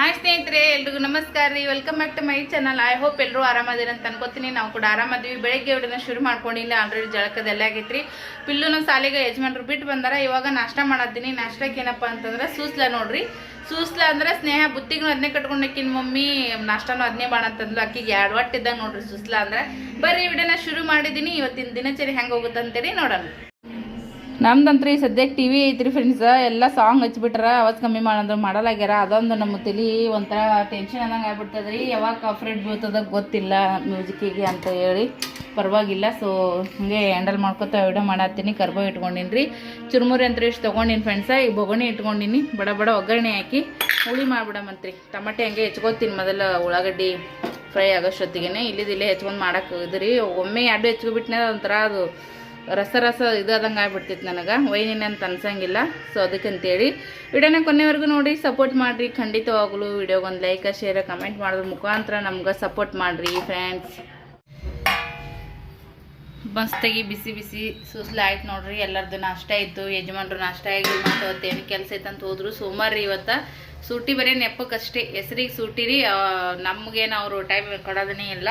Hi ಸ್ನೇಹಿತರೆ, ಎಲ್ರಿಗೂ ನಮಸ್ಕಾರ ರೀ. Welcome back to my channel I hope ಎಲ್ಲರೂ ಆರಾಮದಿರ ಅಂತ ಅನ್ಕೋತೀನಿ. ನಾವು ಕೂಡ ಆರಾಮದ್ವಿ. ಬೆಳಗ್ಗೆ ವಿಡಿಯೋನ ಶುರು ಮಾಡ್ಕೊಂಡಿಲ್ಲ ಆಲ್ರೆಡಿ ಜಳಕದೆಲ್ಲ ಆಗೈತ್ರಿ. ಪಿಲ್ಲುನ ಸಾಲಿಗೆ ಯಜಮಾನ್ರು ಬಿಟ್ಟು ಬಂದಾರ. ಇವಾಗ ನಾಷ್ಟ ಮಾಡತ್ತೀನಿ. ನಾಷ್ಟಕ್ಕೆ ಏನಪ್ಪ ಅಂತಂದ್ರೆ ಸೂಸ್ಲ ನೋಡ್ರಿ. ಸೂಸ್ಲ ಅಂದ್ರೆ ಸ್ನೇಹ ಬುತ್ತಿಗೂ ಅದನ್ನೇ ಕಟ್ಕೊಂಡಕ್ಕಿನ ಮಮ್ಮಿ. ನಾಷ್ಟನೂ ಅದನ್ನೇ ಮಾಡಂತಂದ್ಲು ಅಕ್ಕಿಗೆ ಎರಡು ಒಟ್ಟಿದ್ದಾಗ ನೋಡ್ರಿ ಸೂಸ್ಲ ಅಂದ್ರೆ. ಬರ್ರಿ ವಿಡಿಯೋನ ಶುರು ಮಾಡಿದ್ದೀನಿ ಇವತ್ತಿನ ದಿನಚರಿ ಹೆಂಗೆ ಹೋಗುತ್ತಂತೇಳಿ ನೋಡೋಣ. ನಮ್ದಂತ್ರಿ ಸದ್ಯಕ್ಕೆ ಟಿ ವಿ ಐತ್ರಿ ಫ್ರೆಂಡ್ಸ್ ಎಲ್ಲ ಸಾಂಗ್ ಹಚ್ಬಿಟ್ರ ಅವತ್ತು ಕಮ್ಮಿ ಮಾಡಂದ್ರೆ ಮಾಡಲಾಗ್ಯಾರ, ಅದೊಂದು ನಮ್ಮ ತಲೆ ಒಂಥರ ಟೆನ್ಷನ್ ಅನ್ನಂಗೆ ಆಗ್ಬಿಡ್ತದ್ರಿ. ಯಾವಾಗ ಕಾಫ್ರೇಟ್ ಬೀಳ್ತದ ಗೊತ್ತಿಲ್ಲ ಮ್ಯೂಸಿಕ್ಕಿಗೆ ಅಂತ ಹೇಳಿ. ಪರವಾಗಿಲ್ಲ ಸೊ ಹಂಗೆ ಹ್ಯಾಂಡಲ್ ಮಾಡ್ಕೊತ ವಿಡಿಯೋ ಮಾಡತ್ತೀನಿ, ಕರ್ಬೋ ಇಟ್ಕೊಂಡಿನಿ ರೀ ಚುರುಮುರಿ ಅಂತ ಇಷ್ಟು ತೊಗೊಂಡಿನಿ ಫ್ರೆಂಡ್ಸ ಈ ಬೊಗಣಿ ಇಟ್ಕೊಂಡಿನಿ, ಬಡ ಬಡ ಒಗ್ಗರಣೆ ಹಾಕಿ, ಹುಳಿ ಮಾಡ್ಬಿಡಮಂತ್ರಿ. ಟಮಾಟೆ ಹಂಗೆ ಹೆಚ್ಕೋತೀನಿ ಮೊದಲ ಉಳ್ಳಾಗಡ್ಡಿ ಫ್ರೈ ಆಗೋಷ್ಟೊತ್ತಿಗೆ ಇಲ್ಲಿದಿಲ್ಲೇ ಇಲ್ಲೇ ಹೆಚ್ಕೊಂಡು ಮಾಡೋಕೆ ಇದ್ರಿ. ಒಮ್ಮೆ ಎರಡು ಹೆಚ್ಕೊಬಿಟ್ನೆ ಒಂಥರ ಅದು ರಸ ರಸ ಇದಾದಂಗೆ ಆಗ್ಬಿಡ್ತಿತ್ತು ನನಗೆ. ವೈನಿನ ಅಂತ ಅನ್ಸಂಗಿಲ್ಲ. ಸೊ ಅದಕ್ಕಂತೇಳಿ ವಿಡಿಯೋನ ಕೊನೆವರೆಗೂ ನೋಡಿ ಸಪೋರ್ಟ್ ಮಾಡಿರಿ. ಖಂಡಿತವಾಗಲೂ ವಿಡಿಯೋಗೊಂದು ಲೈಕ್ ಶೇರ್ ಕಮೆಂಟ್ ಮಾಡೋದ್ರ ಮುಖಾಂತರ ನಮ್ಗೆ ಸಪೋರ್ಟ್ ಮಾಡಿರಿ ಫ್ರೆಂಡ್ಸ್ ಮಸ್ತಾಗಿ ಬಿಸಿ ಬಿಸಿ ಸುಸ್ಲು ಆಯ್ತು ನೋಡ್ರಿ. ಎಲ್ಲರದ್ದು ನಾಷ್ಟ ಇತ್ತು ಯಜಮಾನ್ರು ನಾಷ್ಟ ಆಗಿ ಮತ್ತು ಅವತ್ತೇನು ಕೆಲಸ ಐತಂತ ಹೋದ್ರು. ಸೋಮವಾರ ರೀ ಇವತ್ತು. ಸೂಟಿ ಬರೀ ನೆಪ್ಪಕ್ಕಷ್ಟೇ. ಹೆಸ್ರಿಗೆ ಸೂಟಿ ರೀ. ನಮಗೇನು ಅವರು ಟೈಮ್ ಕೊಡೋದನ್ನೇ ಇಲ್ಲ.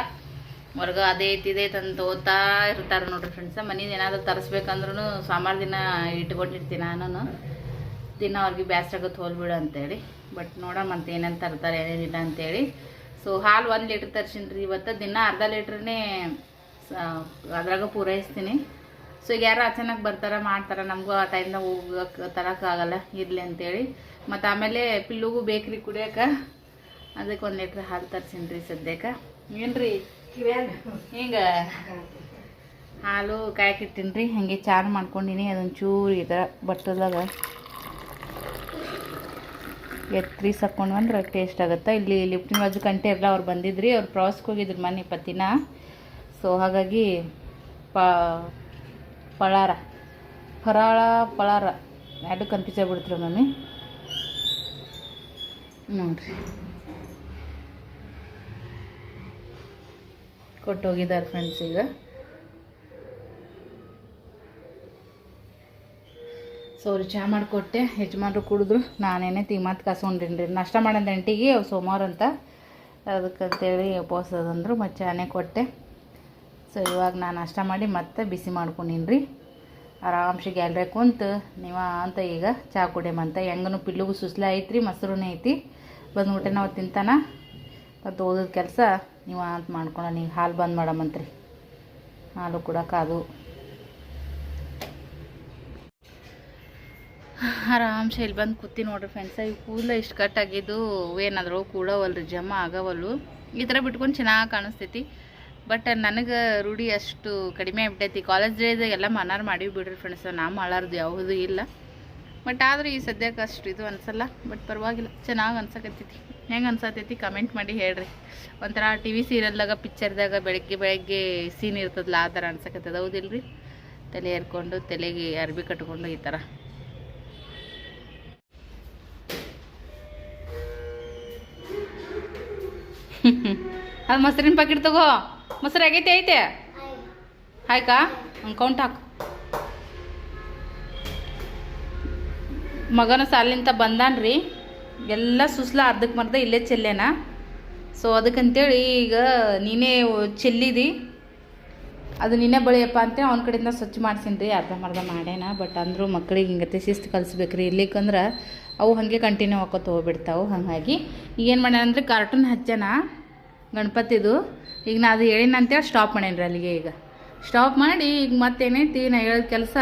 ಹೊರ್ಗ ಅದೇ ಇದೇ ತಂದು ಓದ್ತಾ ಇರ್ತಾರೆ ನೋಡ್ರಿ ಫ್ರೆಂಡ್ಸ ಮನೇದು ಏನಾದರೂ ತರಿಸ್ಬೇಕಂದ್ರೂ ಸಾಮಾರ್ ದಿನ ಇಟ್ಕೊಂಡಿರ್ತೀನಿ ನಾನು ದಿನ ಅವ್ರಿಗೆ ಬ್ಯಾಸ್ರಾಗ ಹೋಲ್ಬಿಡು ಅಂತೇಳಿ. ಬಟ್ ನೋಡೋಣ ಅಂತ ಏನೇನು ತರ್ತಾರೆ ಏನೇನಿಲ್ಲ ಅಂತೇಳಿ. ಸೊ ಹಾಲು ಒಂದು ಲೀಟ್ರ್ ತರ್ಸಿನಿ ರೀ ಇವತ್ತು. ದಿನ ಅರ್ಧ ಲೀಟ್ರನ್ನೇ ಅದ್ರಾಗ ಪೂರೈಸ್ತೀನಿ. ಸೊ ಈಗ ಯಾರು ಅಚಾನಕ್ ಬರ್ತಾರ, ಮಾಡ್ತಾರ, ನಮಗೂ ಆ ಟೈಮ್ನಾಗ ಹೋಗಕ್ಕೆ ತರೋಕ್ಕಾಗಲ್ಲ ಇರಲಿ ಅಂತೇಳಿ. ಮತ್ತು ಆಮೇಲೆ ಪಿಲ್ಲುಗೂ ಬೇಕ್ರಿ ಕುಡಿಯೋಕೆ. ಅದಕ್ಕೆ ಒಂದು ಲೀಟ್ರ್ ಹಾಲು ತರ್ಸಿನ್ರಿ ರೀ ಸದ್ಯಕ್ಕೆ. ಏನ್ರಿ? ಹಿಂಗೆ. ಹಾಲು ಕಾಯಕಿರ್ತೀನಿ ರೀ ಹಾಗೆ ಚಾರು ಮಾಡ್ಕೊಂಡಿನಿ ಅದೊಂದು ಚೂರು ಥರ ಬಟ್ಟದಾಗ ಎತ್ರಿ ಸಕ್ಕೊಂಡು ಬಂದ್ರೆ ಟೇಸ್ಟ್ ಆಗುತ್ತೆ? ಇಲ್ಲಿ ಲಿಫ್ಟಿನ ಬಾಜು ಕಂಟೆ ಎಲ್ಲ ಅವ್ರು ಬಂದಿದ್ರಿ, ಅವ್ರು ಪ್ರವಾಸಕ್ಕೆ ಹೋಗಿದ್ರು ಮನೆ ಪತ್ತಿನ ಸೊ ಹಾಗಾಗಿ ಪ, ಪಳಾರ. ಫರಾಳ ಪಳಾರ. ಎರಡು ಕನ್ಫ್ಯೂಸ್ ಆಗ್ಬಿಡ್ತೀರ ಮಮ್ಮಿ ನೋಡ್ರಿ. ಕೊಟ್ಟು ಹೋಗಿದ್ದಾರೆ ಫ್ರೆಂಡ್ಸ್ ಈಗ. ಸೊ ಅವ್ರು ಚಹಾ ಮಾಡಿಕೊಟ್ಟೆ, ಯಜಮಾನ್ರು ಕುಡಿದ್ರು. ನಾನೇನೆ ತಿ ಮತ್ತೆ ಕಸ್ಕೊಂಡಿನ್ರಿ. ನಷ್ಟ ಮಾಡೋದು ಎಂಟಿಗೆ ಸೋಮವಾರ ಅಂತ. ಅದಕ್ಕಂತೇಳಿ ಉಪವಾಸದಂದ್ರು ಮತ್ತು ಚಾನೆ ಕೊಟ್ಟೆ. ಸೊ ಇವಾಗ ನಾನು ನಾಷ್ಟ ಮಾಡಿ ಮತ್ತೆ ಬಿಸಿ ಮಾಡ್ಕೊಂಡಿನ್ರಿ. ಆರಾಮ್ಸೆ ಗ್ಯಾಲ್ರೆ ಕುಂತು, ನೀವ ಅಂತ ಈಗ ಚಹಾ ಕುಡಿಯಮಂತ ಹೆಂಗನು ಪಿಲ್ಲುಗೂ ಸುಸ್ಲ ಐತ್ರಿ ಮೊಸರು ಐತಿ. ಬಂದ್ಬಿಟ್ಟೆ ನಾವು ತಿಂತಾನ. ಮತ್ತು ಓದೋದು ಕೆಲಸ ನೀವು ಅಂತ ಮಾಡ್ಕೊಂಡು ನೀವು ಹಾಲು ಬಂದ್ ಮಾಡಮ್ಮಂತ್ರಿ ಹಾಲು ಕೂಡ ಕಾದು ಆರಾಮ್ಸೆ ಇಲ್ಲಿ ಬಂದು ಕೂತಿ ನೋಡ್ರಿ ಫ್ರೆಂಡ್ಸ ಇವು ಕೂದಲು ಇಷ್ಟು ಕಟ್ಟಾಗಿದ್ದು ಏನಾದರೂ ಕೂಡವಲ್ರಿ, ಜಮ ಆಗವಲ್ಲು. ಈ ಥರ ಬಿಟ್ಕೊಂಡು ಚೆನ್ನಾಗಿ ಕಾಣಿಸ್ತೈತಿ. ಬಟ್ ನನಗೆ ರೂಢಿ ಅಷ್ಟು ಕಡಿಮೆ ಆಗ್ಬಿಟ್ಟೈತಿ. ಕಾಲೇಜ್ ಡೇಸ್ ಎಲ್ಲ ಮನಾರು ಮಾಡಿವಿ ಬಿಡ್ರಿ ಫ್ರೆಂಡ್ಸ್ ನಾ ಮಾಡಾರ್ದು ಯಾವುದೂ ಇಲ್ಲ. ಬಟ್ ಆದರೂ ಈ ಸದ್ಯಕ್ಕೆ ಅಷ್ಟು ಇದು ಅನಿಸಲ್ಲ. ಬಟ್ ಪರವಾಗಿಲ್ಲ, ಚೆನ್ನಾಗಿ ಅನ್ಸಕತ್ತೈತಿ. ಹೆಂಗೆ ಅನ್ಸತೈತಿ ಕಮೆಂಟ್ ಮಾಡಿ ಹೇಳ್ರಿ. ಒಂಥರ ಟಿ ವಿ ಸೀರಿಯಲ್ದಾಗ ಪಿಕ್ಚರ್ದಾಗ ಬೆಳಗ್ಗೆ ಬೆಳಗ್ಗೆ ಸೀನ್ ಇರ್ತದಲ್ಲ ಆ ಥರ ಅನ್ಸಕತ್ತದ, ಹೌದಿಲ್ರಿ? ತಲೆ ಏರ್ಕೊಂಡು, ತಲೆಗೆ ಅರ್ಬಿ ಕಟ್ಕೊಂಡು ಈ ಥರ. ಅದು ಮೊಸರಿನ ಪ್ಯಾಕೆಟ್ ತಗೋ. ಮೊಸರು ಆಗೈತೆ, ಐತೆ? ಆಯ್ಕಾ? ಹಂಗೆ ಕೌಂಟ್ ಹಾಕು. ಮಗನ ಸಾಲಿಂತ ಬಂದಾನ್ರಿ. ಎಲ್ಲ ಸುಸ್ಲ ಅರ್ಧಕ್ಕೆ ಮರ್ದ ಇಲ್ಲೇ ಚೆಲ್ಲೇನ? ಸೊ ಅದಕ್ಕಂತೇಳಿ ಈಗ ನೀನೇ ಚೆಲ್ಲಿದಿ. ಅದು ನಿನ್ನೆ ಬಳಿಯಪ್ಪ ಅಂತೇಳಿ ಅವ್ನ ಕಡೆಯಿಂದ ಸ್ವಚ್ಛ ಮಾಡ್ಸೀನಿ ರೀ, ಅರ್ಧ ಮರ್ಧ ಮಾಡ್ಯಾನ ಬಟ್ ಅಂದರೂ ಮಕ್ಳಿಗೆ ಹಿಂಗತ್ತೆ ಶಿಸ್ತು ಕಲಿಸ್ಬೇಕು ರೀ ಇಲ್ಲಿಕಂದ್ರೆ ಅವು ಹಾಗೆ ಕಂಟಿನ್ಯೂ ಹಾಕೋ ಹೋಗ್ಬಿಡ್ತಾವೆ. ಹಾಗಾಗಿ ಈಗೇನು ಮಾಡ್ಯಾನ ಅಂದರೆ ಕಾರ್ಟೂನ್ ಹಚ್ಚಾನ? ಗಣಪತಿದು. ಈಗ ನಾ ಅದು ಹೇಳಿನ ಅಂತೇಳಿ ಸ್ಟಾಪ್ ಮಾಡೇನಿ ಅಲ್ಲಿಗೆ ಈಗ. ಸ್ಟಾಪ್ ಮಾಡಿ ಈಗ ಮತ್ತೇನೈತಿ ನಾ ಹೇಳಿದ ಕೆಲಸ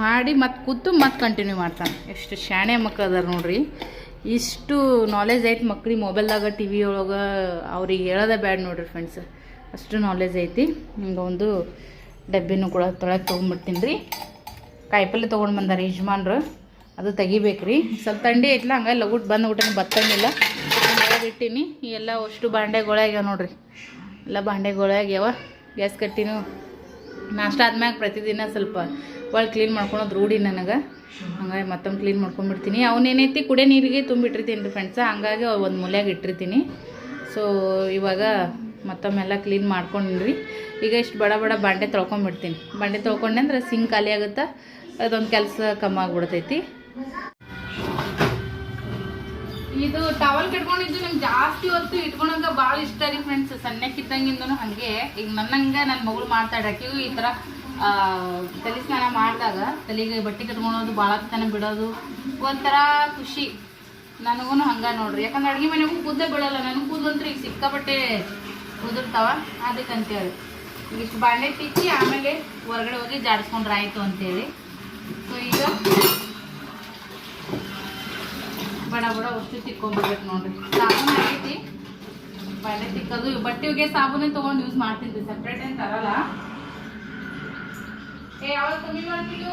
ಮಾಡಿ ಮತ್ತೆ ಕೂತು ಮತ್ತೆ ಕಂಟಿನ್ಯೂ ಮಾಡ್ತಾನೆ. ಎಷ್ಟು ಶಾಣೆ ಮಕ್ಕಳು ಅದಾರ ನೋಡ್ರಿ. ಇಷ್ಟು ನಾಲೆಜ್ ಐತಿ ಮಕ್ಳಿಗೆ ಮೊಬೈಲ್ದಾಗ ಟಿ ವಿ ಒಳಗೆ, ಅವ್ರಿಗೆ ಹೇಳೋದೇ ಬ್ಯಾಡ ನೋಡ್ರಿ ಫ್ರೆಂಡ್ಸ್ ಅಷ್ಟು ನಾಲೆಜ್ ಐತಿ. ಹಿಂಗೆ ಒಂದು ಡಬ್ಬಿನೂ ಕೂಡ ತೊಳಗೆ ತೊಗೊಂಡ್ಬಿಡ್ತೀನಿ ರೀ. ಕಾಯಿಪಲ್ಲೆ ತೊಗೊಂಡು ಬಂದಾರೆ ಯಜಮಾನ್ರು. ಅದು ತೆಗಿಬೇಕು ರೀ ಸ್ವಲ್ಪ ಥಂಡಿ ಐತ್ಲ ಹಂಗೆ ಲಗುಟ್ ಬಂದ್ಬಿಟ್ಟೆ ಬತ್ತಂಗಿಲ್ಲ. ಇಟ್ಟೀನಿ. ಎಲ್ಲ ಅಷ್ಟು ಬಾಂಡೆಗಳಾಗ್ಯಾವ ನೋಡ್ರಿ. ಎಲ್ಲ ಬಾಂಡೆಗಳಾಗ್ಯಾವ ಗ್ಯಾಸ್ ಕಟ್ಟಿನೂ ನಾಷ್ಟ ಆದ್ಮ್ಯಾಗ ಪ್ರತಿದಿನ ಸ್ವಲ್ಪ ಒಳಗೆ ಕ್ಲೀನ್ ಮಾಡ್ಕೊಳೋದು ರೂಢಿ ನನಗೆ. ಹಂಗಾಗಿ ಮತ್ತೊಮ್ಮೆ ಕ್ಲೀನ್ ಮಾಡ್ಕೊಂಡ್ಬಿಡ್ತೀನಿ. ಅವನೇನೈತಿ ಕುಡಿಯೋ ನೀರಿಗೆ ತುಂಬಿಟ್ಟಿರ್ತೀನಿ ರೀ ಫ್ರೆಂಡ್ಸ ಹಂಗಾಗಿ ಒಂದು ಮೂಲ್ಯಾಗ ಇಟ್ಟಿರ್ತೀನಿ. ಸೊ ಇವಾಗ ಮತ್ತೊಮ್ಮೆಲ್ಲ ಕ್ಲೀನ್ ಮಾಡ್ಕೊಂಡ್ರಿ. ಈಗ ಇಷ್ಟು ಬಡ ಬಡ ಬಾಂಡೆ ತೊಳ್ಕೊಂಬಿಡ್ತೀನಿ. ಬಾಂಡೆ ತೊಳ್ಕೊಂಡೆ ಅಂದ್ರೆ ಸಿಂಕ್ ಖಾಲಿ ಆಗುತ್ತೆ? ಅದೊಂದು ಕೆಲಸ ಕಮ್ಮಿ ಆಗ್ಬಿಡ್ತೈತಿ. ಇದು ಟವಲ್ ಕಟ್ಕೊಂಡಿದ್ದು ನಂಗೆ ಜಾಸ್ತಿ ಹೊತ್ತು ಇಟ್ಕೊಳಂಗ ಭಾಳ ಇಷ್ಟ ರೀ ಫ್ರೆಂಡ್ಸ್ ಸಣ್ಣಕ್ಕಿದ್ದಂಗಿಂದನು ಹಂಗೆ. ಈಗ ನನ್ನಂಗ ನನ್ನ ಮಗಳು ಮಾಡ್ತಾಳೆ ಈ ಆ, ತಲೆ ಸ್ನಾನ ಮಾಡಿದಾಗ ತಲೆಗೆ ಬಟ್ಟೆ ಕಟ್ಕೊಳೋದು ಭಾಳ ತನ ಬಿಡೋದು ಒಂಥರ ಖುಷಿ. ನನಗೂ ಹಂಗ ನೋಡ್ರಿ. ಯಾಕಂದ್ರೆ ಅಡುಗೆ ಮನೆಗೂ ಕೂದಲೇ ಬಿಡಲ್ಲ ನನಗೆ ಕೂದಲಂತ್ರ ಈಗ ಸಿಕ್ಕಾಪಟ್ಟೆ ಉದುರ್ತಾವ. ಅದಕ್ಕಂತೇಳಿ. ಇಷ್ಟು ಬಾಂಡೆ ತಿಕ್ಕಿ ಆಮೇಲೆ ಹೊರಗಡೆ ಹೋಗಿ ಜಾಡಿಸ್ಕೊಂಡ್ರೆ ಆಯಿತು ಅಂತೇಳಿ. ಸೊ ಈಗ ಬಡ ಬಡ ಅಷ್ಟು ತಿಕ್ಕೊಂಡ್ಬಿಡ್ಬೇಕು ನೋಡ್ರಿ. ಸಾಬೂನು ಆಗೈತಿ ಬಳೆ ತಿಕ್ಕೋದು. ಬಟ್ಟೆ ಒಗೆ ಸಾಬೂನೇ ತೊಗೊಂಡು ಯೂಸ್ ಮಾಡ್ತೀನಿ ಸಪ್ರೇಟ್ ಏನು ತರಲ್ಲ. ಏ, ಯಾವಾಗ ಕಮ್ಮಿ ಮಾಡ್ತೀವಿ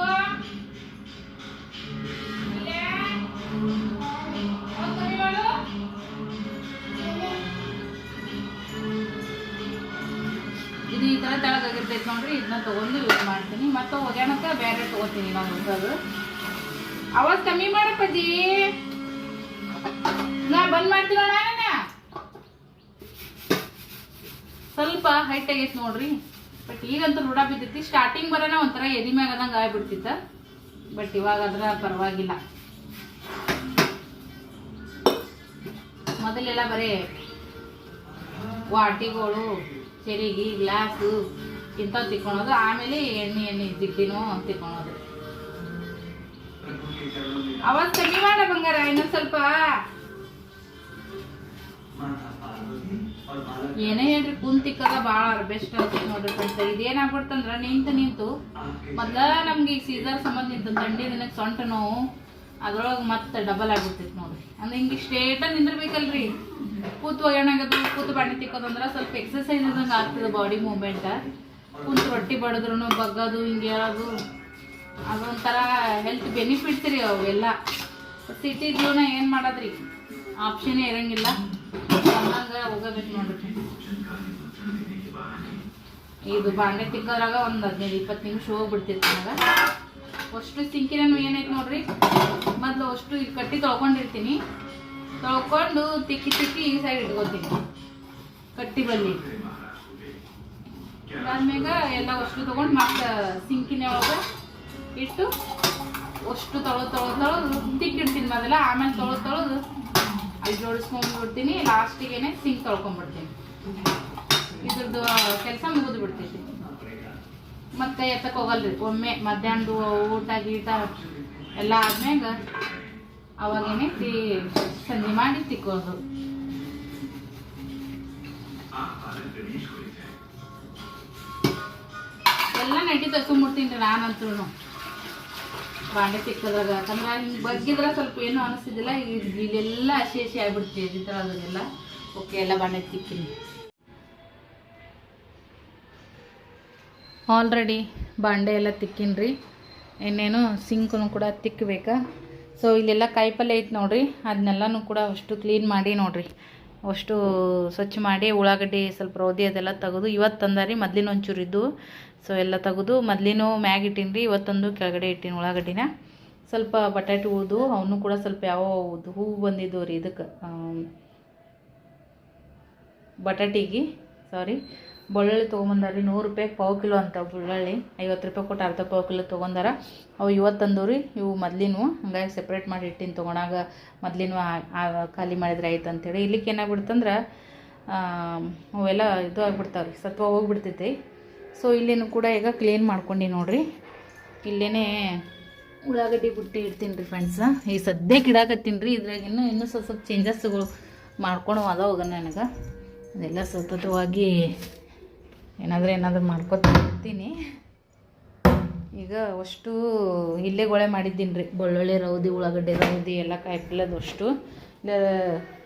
ಇದು ಈ ಥರ ತಳಗಾಗಿರ್ತೈತೆ ನೋಡ್ರಿ. ಇದನ್ನ ತೊಗೊಂಡು ಯೂಸ್ ಮಾಡ್ತೀನಿ. ಮತ್ತು ಒಗ್ಯಾಣಕ್ಕೆ ಬೇರೆ ತೊಗೋತೀನಿ ನಾನು ಹೊಸದು ಅವಾಗ ಕಮ್ಮಿ ಮಾಡಪ್ಪಜ್ಜಿ ಸ್ವಲ್ಪ ಹೈಟ್ ಆಗೈತೆ ನೋಡ್ರಿ. ಬಟ್ ಈಗಂತೂ ರೂಢ ಬಿದ್ದೈತಿ. ಸ್ಟಾರ್ಟಿಂಗ್ ಬರೋಣ ಒಂಥರ ಎದಿ ಮ್ಯಾಗ ಆದಂಗೆ ಆಗ್ಬಿಡ್ತಿತ್ತ. ಬಟ್ ಇವಾಗ ಅದ್ರ ಪರವಾಗಿಲ್ಲ. ಮೊದಲೆಲ್ಲ ಬರೀ ವಾಟಿಗಳು ಚೆರಿಗೆ ಗ್ಲಾಸು ಇಂಥವು ತಿಕ್ಕೊಳೋದು. ಆಮೇಲೆ ಎಣ್ಣೆ ಎಣ್ಣೆ ಅಂತ ತಿಕ್ಕೊಳೋದು. ಅವಾಗ ಕಮ್ಮಿ ಮಾಡ ಬಂಗಾರ, ಇನ್ನೊಂದು ಸ್ವಲ್ಪ. ಏನೇ ಹೇಳ್ರಿ ಕುಂತಿಕ್ಕದ ಭಾಳ ಬೆಸ್ಟ್ ಆಗ್ತೈತಿ ನೋಡ್ರಿ ಫ್ರೆಂಡ್ಸ್ ಇದೇನಾಗ್ಬಿಡ್ತಂದ್ರ ನಿಂತು ನಿಂತು. ಮೊದ್ಲ ನಮ್ಗೆ ಈ ಸೀಸರ್ ಸಂಬಂಧ ನಿಂತು ಥಂಡಿ ದಿನಕ್ಕೆ ಸೊಂಟ ನೋವು. ಅದ್ರೊಳಗೆ ಮತ್ತೆ ಡಬಲ್ ಆಗ್ಬಿಡ್ತಿತ್ತು ನೋಡ್ರಿ. ಅಂದ್ರೆ ಹಿಂಗೆ ಸ್ಟ್ರೇಟ ನಿಂದಿರ್ಬೇಕಲ್ರಿ. ಕೂತು ಒಗ್ಯಾಣಾಗದು, ಕೂತು ಬಾಣಿ ತಿಕ್ಕೋದಂದ್ರ ಸ್ವಲ್ಪ ಎಕ್ಸಸೈಸ್ ಇದ್ದಂಗೆ ಆಗ್ತದೆ ಬಾಡಿ ಮೂವ್ಮೆಂಟ್ ಕುಂತು ರೊಟ್ಟಿ ಬಡದ್ರು ಬಗ್ಗದು, ಹಿಂಗೆ ಹೇಳೋದು. ಅದೊಂಥರ ಹೆಲ್ತ್ ಬೆನಿಫಿಟ್ಸ್ ರೀ ಅವೆಲ್ಲ ಸಿಟಿ ಜೀವನ ಏನು ಮಾಡೋದ್ರಿ? ಆಪ್ಷನ್ ಇರಂಗಿಲ್ಲ. ಹೋಗಬೇಕು ನೋಡ್ರಿ ಇದು ಬಾಂಡೆ ತಿಕ್ಕೋದ್ರಾಗ ಒಂದು ಹದಿನೈದು, ಇಪ್ಪತ್ತು ನಿಮಿಷ ಹೋಗ್ಬಿಡ್ತಿತ್ತು ನನಗೆ ಅಷ್ಟು ಸಿಂಕಿನ ಏನೈತೆ ನೋಡ್ರಿ? ಮೊದಲು ಅಷ್ಟು ಈಗ ಕಟ್ಟಿ ತೊಳ್ಕೊಂಡಿರ್ತೀನಿ. ತೊಳ್ಕೊಂಡು ತಿಕ್ಕಿ ತಿಕ್ಕಿ ಈ ಸೈಡ್ ಇಟ್ಕೋತೀನಿ. ಕಟ್ಟಿ ಬಲ್ಲಿ ಅದಾದ್ಮ್ಯಾಗ ಎಲ್ಲ ಅಷ್ಟು ತೊಗೊಂಡು ಮತ್ತೆ ಸಿಂಕಿನ ಒಳಗೆ ಇಟ್ಟು ಅಷ್ಟು ತೊಳೆದು ತೊಳೆದು ತೊಳೆದು ತಿಕ್ಕಿಡ್ತೀನಿ ಮೊದಲ. ಆಮೇಲೆ ತೊಳೆದು ತೊಳೆದು ಅಲ್ಲಿ ಜೋಡಿಸ್ಕೊಂಡ್ಬಿಡ್ತೀನಿ ಲಾಸ್ಟಿಗೆನೆ ಸಿಂಕ್ ತೊಳ್ಕೊಂಡ್ಬಿಡ್ತೀನಿ. ಇದ್ರದ್ದು ಕೆಲಸ ಮುಗಿದು ಬಿಡ್ತೈತಿ. ಮತ್ತೆ ಎತ್ತಕ್ಕೆ ಹೋಗಲ್ರಿ. ಒಮ್ಮೆ ಮಧ್ಯಾಹ್ನದ ಊಟ ಗೀಟ ಎಲ್ಲ ಆದ್ಮ್ಯಾಗ ಅವಾಗೇನೆ ತಿ ಸಂಜೆ ಮಾಡಿ ತಿಕ್ಕೋದು. ಎಲ್ಲ ನೈಟಿ ತಗೊಂಡ್ಬಿಡ್ತೀನಿ ರೀ ನಾನಂತೂ ಬಾಂಡೆ ತಿಕ್ಕೋದ್ರಾಗ ಯಾಕಂದ್ರೆ ಹಿಂಗೆ ಬಗ್ಗಿದ್ರೆ ಸ್ವಲ್ಪ ಏನೂ ಅನಿಸ್ತಿದ್ದಿಲ್ಲ ಇಲ್ಲೆಲ್ಲ ಹಸಿ ಹಸಿ ಆಗ್ಬಿಡ್ತೀವಿ ಈ ಥರ ಅದನ್ನೆಲ್ಲ. ಓಕೆ, ಎಲ್ಲ ಬಾಂಡೆ ತಿಕ್ಕಿನಿ. ಆಲ್ರೆಡಿ ಬಾಂಡೆ ಎಲ್ಲ ತಿಕ್ಕಿನ್ರಿ. ಇನ್ನೇನು ಸಿಂಕನ್ನು ಕೂಡ ತಿಕ್ಕಬೇಕಾ ಸೊ ಇಲ್ಲೆಲ್ಲ ಕಾಯಿಪಲ್ಲೆ ಐತೆ ನೋಡಿರಿ. ಅದನ್ನೆಲ್ಲನೂ ಕೂಡ ಅಷ್ಟು ಕ್ಲೀನ್ ಮಾಡಿ ನೋಡ್ರಿ. ಅಷ್ಟು ಸ್ವಚ್ಛ ಮಾಡಿ ಉಳ್ಳಾಗಡ್ಡಿ ಸ್ವಲ್ಪ ರೌದಿ ಅದೆಲ್ಲ ತೆಗೆದು ಇವತ್ತು ತಂದಾರಿ ಮೊದ್ಲಿನ ಒಂಚೂರು ಇದ್ದು. ಸೊ ಎಲ್ಲ ತೆಗೆದು ಮೊದ್ಲಿನೂ ಮ್ಯಾಗ ಇಟ್ಟೀನಿ ರೀ ಇವತ್ತೊಂದು ಕೆಳಗಡೆ ಇಟ್ಟಿನಿ ಉಳ್ಳಾಗಡ್ಡಿನ. ಸ್ವಲ್ಪ ಬಟಾಟೆ ಹೂದು ಅವನು ಕೂಡ ಸ್ವಲ್ಪ ಯಾವ ಹೂವು ಬಂದಿದ್ದು ರೀ ಇದಕ್ಕೆ ಬಟಾಟಿಗೆ ಸಾರಿ ಬೆಳ್ಳುಳ್ಳಿ ತೊಗೊಂಬಂದಾರಿ ನೂರು ರೂಪಾಯಿ ಪಾವು ಕಿಲೋ ಅಂತ ಬೆಳ್ಳುಳ್ಳಿ. ಐವತ್ತು ರೂಪಾಯಿ ಕೊಟ್ಟು ಅರ್ಧ ಪಾವು ಕಿಲೋ ತೊಗೊಂಡಾರ ಅವು ಇವತ್ತು ರೀ ಇವು ಮೊದ್ಲಿನವು. ಹಂಗಾಗಿ ಸೆಪ್ರೇಟ್ ಮಾಡಿ ಇಟ್ಟಿನ ತೊಗೊಂಡಾಗ ಮೊದ್ಲಿನೂ ಖಾಲಿ ಮಾಡಿದ್ರೆ ಆಯ್ತು ಅಂತೇಳಿ. ಇಲ್ಲಿಕ್ಕೆ ಏನಾಗ್ಬಿಡ್ತಂದ್ರೆ ಅವೆಲ್ಲ ಇದು ಆಗಿಬಿಡ್ತಾವ್ರಿ. ಸತ್ವ ಹೋಗ್ಬಿಡ್ತೈತಿ. ಸೊ ಇಲ್ಲೇನು ಕೂಡ ಈಗ ಕ್ಲೀನ್ ಮಾಡ್ಕೊಂಡು ನೋಡಿರಿ. ಇಲ್ಲೇ ಉಳ್ಳಾಗಡ್ಡಿ ಬುಟ್ಟಿ ಇಡ್ತೀನಿ ರೀ ಫ್ರೆಂಡ್ಸ ಈಗ ಸದ್ಯಕ್ಕೆ ಇಡಾಕತ್ತೀನಿ ರೀ ಇದ್ರಾಗ ಇನ್ನೂ ಇನ್ನೂ ಸ್ವಲ್ಪ ಸ್ವಲ್ಪ ಚೇಂಜಸ್ಗಳು ಮಾಡ್ಕೊಂಡು ಅದಾವಾಗ ನನಗೆ. ಅದೆಲ್ಲ ಸತತವಾಗಿ ಏನಾದರೂ ಏನಾದರೂ ಮಾಡ್ಕೊತ ಇರ್ತೀನಿ ಈಗ ಅಷ್ಟು ಇಲ್ಲೇ ಗೊಳೆ ಮಾಡಿದ್ದೀನಿ ರೀ. ಬೆಳ್ಳುಳ್ಳಿ ರೌದಿ, ಉಳ್ಳಾಗಡ್ಡೆ ರೌದಿ ಎಲ್ಲ ಕಾಯಿಪಲ್ಲದಷ್ಟು ಇಲ್ಲೇ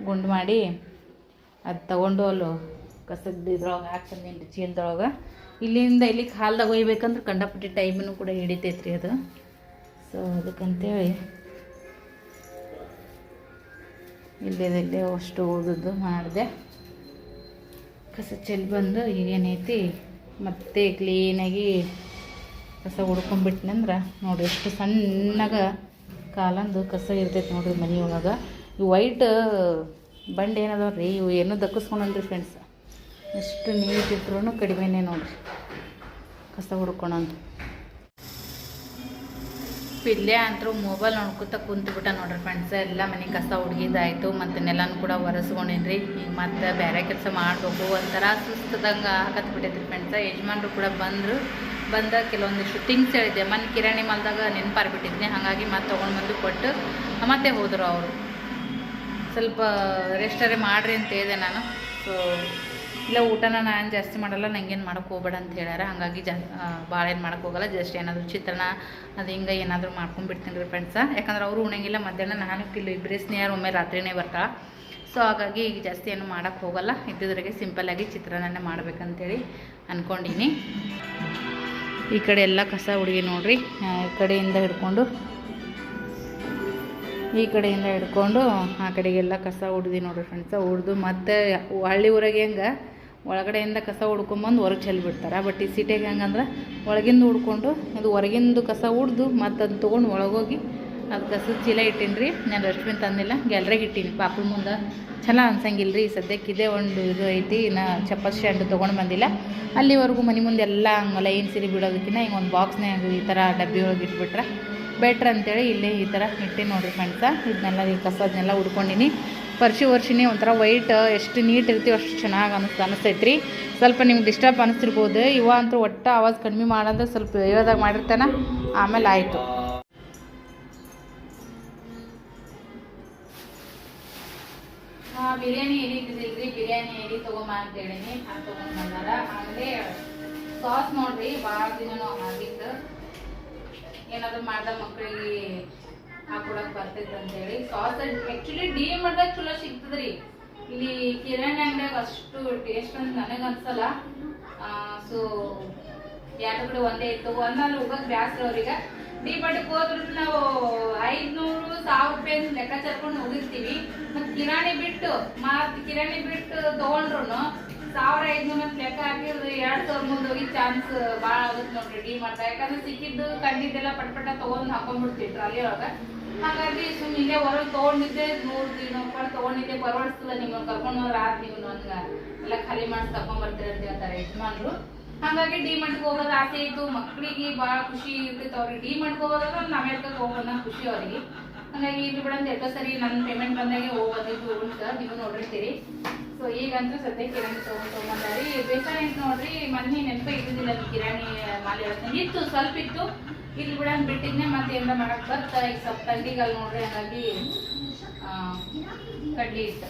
ಗುಂಡು ಮಾಡಿ ಅದು ತಗೊಂಡು ಅಲ್ಲಿ ಕಸದ ಇದ್ರೊಳಗೆ ಹಾಕ್ತೀನಿ ರೀ ಚೀಲದೊಳಗೆ. ಇಲ್ಲಿಂದ ಇಲ್ಲಿ ಕಾಲ್ದಾಗ ಒಯ್ಬೇಕಂದ್ರೆ ಕಂಡಪಟ್ಟಿ ಟೈಮನ್ನು ಕೂಡ ಹಿಡಿತೈತೆ ರೀ ಅದು. ಸೊ ಅದಕ್ಕಂತೇಳಿ ಇಲ್ಲೇ ಅಷ್ಟು ಓದದ್ದು ಮಾಡಿದೆ. ಕಸ ಚೆಲ್ಲಿ ಬಂದು ಈಗೇನೈತಿ ಮತ್ತೆ ಕ್ಲೀನಾಗಿ ಕಸ ಹುಡ್ಕೊಂಡ್ಬಿಟ್ನಂದ್ರೆ ನೋಡಿ ಎಷ್ಟು ಸಣ್ಣಗ ಕಾಲಂದು ಕಸ ಇರ್ತೈತೆ ನೋಡಿರಿ ಮನೆ ಈ ವೈಟ್ ಬಂಡೆ ರೀ ಇವು ಏನು ದಕ್ಕಿಸ್ಕೊಂಡ್ರಿ ಫ್ರೆಂಡ್ಸ್ ಎಷ್ಟು ನೀಟ್ ಇದ್ರೂ ಕಡಿಮೆನೇ ನೋಡಿರಿ. ಕಸ ಹುಡ್ಕೊಳಂದು ಪಿಲ್ಲೆ ಅಂತೂ ಮೊಬೈಲ್ ನೋಡ್ಕೊತ ಕುಂತ್ಬಿಟ್ಟ ನೋಡ್ರಿ ಫ್ರೆಂಡ್ಸ್ ಎಲ್ಲ ಮನೆ ಕಸ ಹುಡುಗಿದಾಯಿತು ಮತ್ತು ನೆಲನೂ ಕೂಡ ಒರೆಸ್ಕೊಂಡಿನ್ರಿ. ಈಗ ಮತ್ತೆ ಬೇರೆ ಕೆಲಸ ಮಾಡಬೇಕು ಒಂಥರ ಸುಸ್ತದಂಗೆ ಆಗತ್ ಬಿಟ್ಟೈತ್ರಿ ಫ್ರೆಂಡ್ಸ ಯಜಮಾನ್ರು ಕೂಡ ಬಂದರು. ಬಂದ ಕೆಲವೊಂದಿಷ್ಟು ಥಿಂಗ್ಸ್ ಹೇಳಿದ್ದೆ. ಮನೆ ಕಿರಾಣಿ ಮಾಲ್ದಾಗ ನೆನಪಾರ್ಬಿಟ್ಟಿದ್ನಿ ಹಾಗಾಗಿ ಮತ್ತೆ ತೊಗೊಂಡು ಬಂದು ಕೊಟ್ಟು ಮತ್ತೆ ಹೋದರು ಅವರು. ಸ್ವಲ್ಪ ರೆಸ್ಟರೇ ಮಾಡಿರಿ ಅಂತ ಹೇಳಿದೆ ನಾನು. ಸೊ ಇಲ್ಲ, ಊಟನ ನಾನು ಜಾಸ್ತಿ ಮಾಡಲ್ಲ, ನಂಗೇನು ಮಾಡೋಕೆ ಹೋಗ್ಬೇಡ ಅಂತ ಹೇಳ್ಯಾರ. ಹಾಗಾಗಿ ಜಾ ಭಾಳ ಏನು ಮಾಡೋಕೆ ಹೋಗಲ್ಲ ಜಸ್ಟ್ ಏನಾದರೂ ಚಿತ್ರಾನ್ನ, ಅದು ಹಿಂಗೆ ಏನಾದರೂ ಮಾಡ್ಕೊಂಡ್ಬಿಡ್ತೀನಿ ರೀ ಫ್ರೆಂಡ್ಸ ಯಾಕಂದ್ರೆ ಅವರು ಉಣಂಗಿಲ್ಲ, ಮಧ್ಯಾಹ್ನ ನಾನು ಕಿಲೋ ಇಬ್ಬರೇ ಸ್ನೇಹಾರ, ಒಮ್ಮೆ ರಾತ್ರಿನೇ ಬರ್ತಾಳೆ. ಸೊ ಹಾಗಾಗಿ ಈಗ ಜಾಸ್ತಿ ಏನು ಮಾಡೋಕ್ಕೆ ಹೋಗಲ್ಲ. ಇದ್ದಿದ್ರಿಗೆ ಸಿಂಪಲ್ಲಾಗಿ ಚಿತ್ರಾನ್ನನೇ ಮಾಡ್ಬೇಕಂತೇಳಿ ಅಂದ್ಕೊಂಡೀನಿ ಈ ಕಡೆ ಎಲ್ಲ ಕಸ ಹುಡುಗಿ ನೋಡಿರಿ ಈ ಕಡೆಯಿಂದ ಹಿಡ್ಕೊಂಡು ಈ ಕಡೆಯಿಂದ ಹಿಡ್ಕೊಂಡು ಆ ಕಡೆಗೆಲ್ಲ ಕಸ ಹೊಡ್ದು ನೋಡ್ರಿ ಫ್ರೆಂಡ್ಸ ಹೊಡ್ದು ಮತ್ತೆ ಹಳ್ಳಿ ಊರಾಗೆ ಹೆಂಗೆ, ಒಳಗಡೆಯಿಂದ ಕಸ ಹುಡ್ಕೊಂಬಂದು ಹೊರಗೆ ಚೆಲ್ಲಿ ಬಿಡ್ತಾರೆ. ಬಟ್ ಈ ಸಿಟಿಗೆ ಹೆಂಗಂದ್ರೆ ಒಳಗಿಂದ ಹುಡ್ಕೊಂಡು ಅದು ಹೊರಗಿಂದು ಕಸ ಹುಡ್ದು ಮತ್ತು ಅದನ್ನ ತೊಗೊಂಡು ಒಳಗೋಗಿ ಅದು ಕಸದ ಚೀಲ ಇಟ್ಟೀನಿ ರೀ ನಾನು ಡಸ್ಟ್ಬಿನ್ ತಂದಿಲ್ಲ ಗ್ಯಾಲ್ರಿಗೆ ಇಟ್ಟೀನಿ. ಪಾಪು ಮುಂದೆ ಚೆನ್ನಾಗಿ ಅನ್ಸಂಗಿಲ್ಲ ರೀ ಸದ್ಯಕ್ಕೆ ಇದೇ ಒಂದು ಇದು ಐತಿ ನಾ ಚಪ್ಪಲ್ ಸ್ಟ್ಯಾಂಡ್ ತೊಗೊಂಡು ಬಂದಿಲ್ಲ. ಅಲ್ಲಿವರೆಗೂ ಮನೆ ಮುಂದೆ ಎಲ್ಲ ಹಂಗೆ ಲೈನ್ ಸಿರಿ ಬಿಡೋದಕ್ಕಿಂತ ಹಿಂಗೆ ಒಂದು ಬಾಕ್ಸ್ನಾಗ ಈ ಥರ ಡಬ್ಬಿ ಒಳಗೆ ಇಟ್ಬಿಟ್ರೆ. ಬೆಟ್ರ್ ಅಂತೇಳಿ ಇಲ್ಲೇ ಈ ಥರ ಇಟ್ಟು ನೋಡಿರಿ ಫ್ರೆಂಡ್ಸ. ಇದನ್ನೆಲ್ಲ ಈ ಕಸದನ್ನೆಲ್ಲ ಉಡ್ಕೊಂಡಿನಿ. ವರ್ಷಿ ವರ್ಷಿನಿ ಒಂಥರ ವೈಟ್ ಎಷ್ಟು ನೀಟ್ ಇರ್ತೀವಿ ಅಷ್ಟು ಚೆನ್ನಾಗಿ ಅನಿಸ್, ಅನಿಸ್ತೈತ್ರಿ. ಸ್ವಲ್ಪ ನಿಮ್ಗೆ ಡಿಸ್ಟರ್ಬ್ ಅನಿಸ್ತಿರ್ಬೋದು. ಇವ ಅಂತೂ ಒಟ್ಟು ಆವಾಜ್ ಕಡಿಮೆ ಮಾಡಂದ್ರೆ ಸ್ವಲ್ಪ ಹೇಳ್ದಾಗ ಮಾಡಿರ್ತಾನೆ. ಆಮೇಲೆ ಆಯಿತು. ಬಿರಿಯಾನಿ ಎಡಿ ಇಟ್ಟಿದ್ರಿ ಬಿರಿಯಾನಿ ಎಡಿ ತಗೊಂಬ ಅಂತ ಹೇಳಿನಿ ಅದು ತಗೊಂಡ್ ಬಂದಾರ. ಆಮೇಲೆ ಸಾಸ್ ನೋಡ್ರಿ ಭಾಳ ದಿನ ಆಗಿತ್ತು. ಏನಾದ್ರು ಮಾಡ್ದ ಮಕ್ಕಳಿಗೆ ಹಾಕೊಡಕ್ ಬರ್ತೈತೆ ಅಂತೇಳಿ. ಸಾಸ್ ಆಕ್ಚುಲಿ ಡಿ ಮಾಡ್ದಾಗ ಚಲೋ ಸಿಗ್ತದ್ರಿ. ಇಲ್ಲಿ ಕಿರಾಣಿ ಅಂಗಡಿಯಾಗ ಅಷ್ಟು ಟೇಸ್ಟ್ ಅಂತ ನನಗೆ ಅನ್ಸಲ್ಲ. ಸೊ ಎರಡು ಕಡೆ ಒಂದೇ ಇತ್ತು. ಒಂದಲ್ಲಿ ಹೋಗಕ್ ಬ್ಯಾಸ್ರ ಅವ್ರಿಗೆ ಡಿ ಮಾರ್ಟಿಗೆ ಹೋದ್ರು ನಾವು ಐದ್ನೂರು ಸಾವಿರ ರೂಪಾಯಿ ಅಂತ ಲೆಕ್ಕಾಚಾರ್ಕೊಂಡು ಹೋಗಿರ್ತೀವಿ. ಮತ್ ಕಿರಾಣಿ ಬಿಟ್ಟು ಮತ್ ಕಿರಾಣಿ ಬಿಟ್ಟು ತಗೊಂಡ್ರು ಸಾವಿರ ಐದ್ನೂರ ಲೆಕ್ಕ ಹಾಕಿದ್ರೆ ಎರಡು ಸಾವಿರ ಮುಂದೆ ಹೋಗಿ ಚಾನ್ಸ್ ಭಾಳ ಆಗುತ್ತೆ ನೋಡ್ರಿ ಡಿ ಮಾಡ್ತಾ. ಯಾಕಂದ್ರೆ ಸಿಕ್ಕಿದ್ದು ಕಂಡಿದ್ದೆಲ್ಲ ಪಟ್ ಪಟ ತಗೊಂಡ್ ಹಾಕೊಂಡ್ಬಿಡ್ತೀವಿ ಟ್ರಾಲಿ ಒಳಗ ಹಾಗಾಗಿ ಸುಮ್ಮನೆ ಇಲ್ಲೇ ಹೊರಗೆ ತಗೊಂಡಿದ್ದೆ, ನೂರು ದಿನ ತಗೊಂಡಿದ್ದೆ ಪರವಡಿಸ್ತದೆ ನಿಮ್ಮನ್ನ ಕರ್ಕೊಂಡು ಹೋದ್ರೆ ಆತ್ ನೀವು ನನ್ಗ ಎಲ್ಲ ಖಾಲಿ ಮಾಡಿ ತಕೊಂಡ್ ಅಂತ ಹೇಳ್ತಾರೆ ಯಜಮಾನ್ರು. ಹಾಗಾಗಿ ಡಿ ಮಾಡ್ಗೆ ಹೋಗೋದು ಆಸೆ ಇತ್ತು ಮಕ್ಕಳಿಗೆ ಭಾಳ ಖುಷಿ ಇರ್ತೈತೆ ಅವ್ರಿಗೆ. ಡಿ ಮಾಡ್ಗೆ ಹೋಗೋದ್ರೆ ಒಂದು ಅಮೇರಿಕಾಗೆ ಹೋಗೋಣ ಖುಷಿ ಅವರಿಗೆ. ಹಾಗಾಗಿ ಇಲ್ಲಿ ಬಿಡಂತ ಎಷ್ಟೋ ಸರಿ ನನ್ನ ಪೇಮೆಂಟ್ ಬಂದಾಗೆ ಹೋಗೋದಿದ್ದು ಉಂಟು ನೀವು ನೋಡಿರ್ತೀರಿ. ಸೊ ಈಗಂತೂ ಸದ್ಯ ಕಿರಾಣಿ ತೊಗೊಂಡು ತೊಗೊಂಬಂದಾರಿ ಬೇಸರ ಐತೆ ನೋಡ್ರಿ, ಮೊನ್ನೆ ನೆನಪ ಇದ್ದಿದ್ದಿಲ್ಲ ಕಿರಾಣಿ ಮಾಲೆ ಇತ್ತು, ಸ್ವಲ್ಪ ಇತ್ತು. ಇಲ್ಲಿ ಬಿಡ ಬಿಟ್ಟಿದ್ನೆ, ಮತ್ತೆ ಏನಾರ ಮಾಡಕ್ ಬರ್ತ ಈಗ ಸ್ವಲ್ಪ ತಂಡಿಗಲ್ಲಿ ನೋಡ್ರಿ, ಹಾಗಾಗಿ ಕಡ್ಲಿ ಇತ್ತು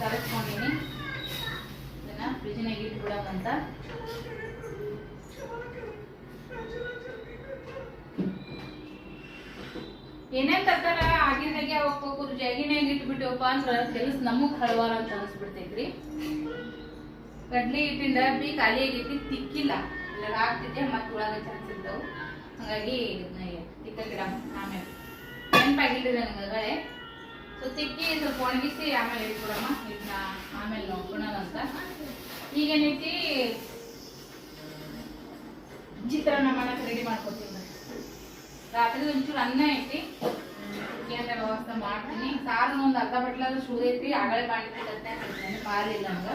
ತರಿಸ್ಕೊಂಡಿನಿ. ಇದನ್ನ ಫ್ರಿಜ್ನಾಗ ಇಟ್ಟು ಏನೇನ್ ತರ್ತಾರ? ಆಗಿಂದಾಗೆ ಜಗಿನ ಜಾಗಿನಾಗ ಇಟ್ಬಿಟ್ಟಿವಪ್ಪ ಅಂದ್ರ ಕೆಲಸ ನಮಗ್ ಹಳವಾರ ಅಂತ ಅನಿಸ್ಬಿಡ್ತೈತ್ರಿ. ಕಡ್ಲಿ ಹಿಟ್ಟಿಂದ ಬಿ ಖಾಲಿ ಆಗೈತಿ, ತಿಕ್ಕಿಲ್ಲ. ಇಲ್ಲ ಆಗ್ತಿದ್ದೆ ಮತ್ತೆ ಚಾನ್ಸ್ ಇದ್ದವು ಹಂಗಾಗಿ ಇದನ್ನ ತಿಕ್ಕ ಗಿಡ ಆಮೇಲೆ. ನೆನಪಾಗಿಲ್ರಿ ನನಗೆ ಸೊ ತಿಕ್ಕಿ ಸ್ವಲ್ಪ ಒಣಗಿಸಿ ಆಮೇಲೆ ಇಟ್ಬಿಡಮ್ಮ ಇದನ್ನ ಆಮೇಲೆ ನೋಡ್ಕೊಳೋದಂತ ಈಗೇನೈತಿ ಚಿತ್ರಾನ್ನ ಮಾಡಕ್ ರೆಡಿ ಮಾಡ್ಕೊತೀನಿ ರಾತ್ರಿ ಒಂಚೂರು ಅನ್ನ ಐತಿ ಏನಾರ ವ್ಯವಸ್ಥೆ ಮಾಡ್ತೀನಿ. ಸಾರು ಒಂದು ಅರ್ಧ ಬಟ್ಲಾದ್ರು ಸುಳಿದೈತಿ ಆಗಲೇ ಮಾಡಿರ್ತೈತೆ ಪಾಲಿಲ್ಲ ನಮ್ಗೆ.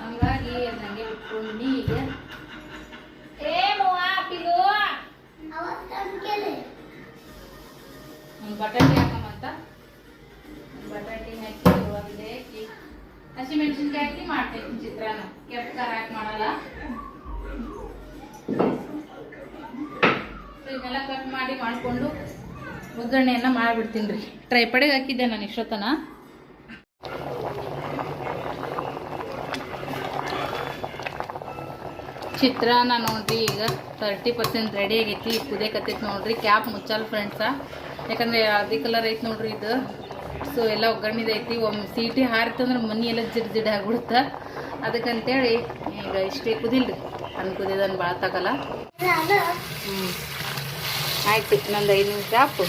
ಹಂಗಾಗಿ ಅದ್ ನಂಗೆ ಬಿಟ್ಕೊಂಡು ಈಗ ಏ ಮವ್ವ, ಪಿಲು! ಒಂದು ಬಟಾಟೆ ಹಾಕಮಂತ ಬಟಾಟೆ ಹಾಕಿ ಒಂದೇ ಹಸಿಮೆಣಸಿನ್ಕಾಯಿ ಹಾಕಿ ಮಾಡ್ತೇನೆ ಚಿತ್ರಾನ್ನ. ಕೆಂಪು ಖಾರ ಹಾಕಿ ಮಾಡಲ್ಲ. ಇದನ್ನೆಲ್ಲ ಕಟ್ ಮಾಡಿ ಮಾಡಿಕೊಂಡು ಒಗ್ಗರಣೆಯನ್ನು ಮಾಡಿಬಿಡ್ತೀನಿ ರೀ. ಟ್ರೈಪಡಿಗೆ ಹಾಕಿದ್ದೆ ನಾನು ಇಷ್ಟೊತ್ತನ? ಚಿತ್ರಾನ್ನ ನೋಡ್ರಿ ಈಗ ತರ್ಟಿ ಪರ್ಸೆಂಟ್ ರೆಡಿ ಆಗೈತಿ. ಕುದಿಯಕತ್ತೈತಿ ನೋಡ್ರಿ ಕ್ಯಾಪ್ ಮುಚ್ಚಲ್ ಫ್ರೆಂಡ್ಸ ಯಾಕಂದ್ರೆ ಅದಿ ಕಲರ್ ಐತಿ ನೋಡ್ರಿ ಇದು. ಸೊ ಎಲ್ಲ ಒಗ್ಗರಣೆದು ಐತಿ. ಒಮ್ಮೆ ಸೀಟಿ ಹಾರಿತಂದ್ರೆ ಮನಿ ಎಲ್ಲ ಜಿಡ್ ಜಿಡ್ ಆಗ್ಬಿಡುತ್ತೆ. ಅದಕ್ಕಂತೇಳಿ ಈಗ ಇಷ್ಟೇ ಕುದಿಲ್ರಿ. ಅನ್ ಕುದಿಯೋದನ್ನ ಭಾಳ ತಗಲ್ಲ. ಹ್ಞೂ ಆಯ್ತು ಇನ್ನೊಂದು ಐದು ನಿಮಿಷ ಹಾಕು.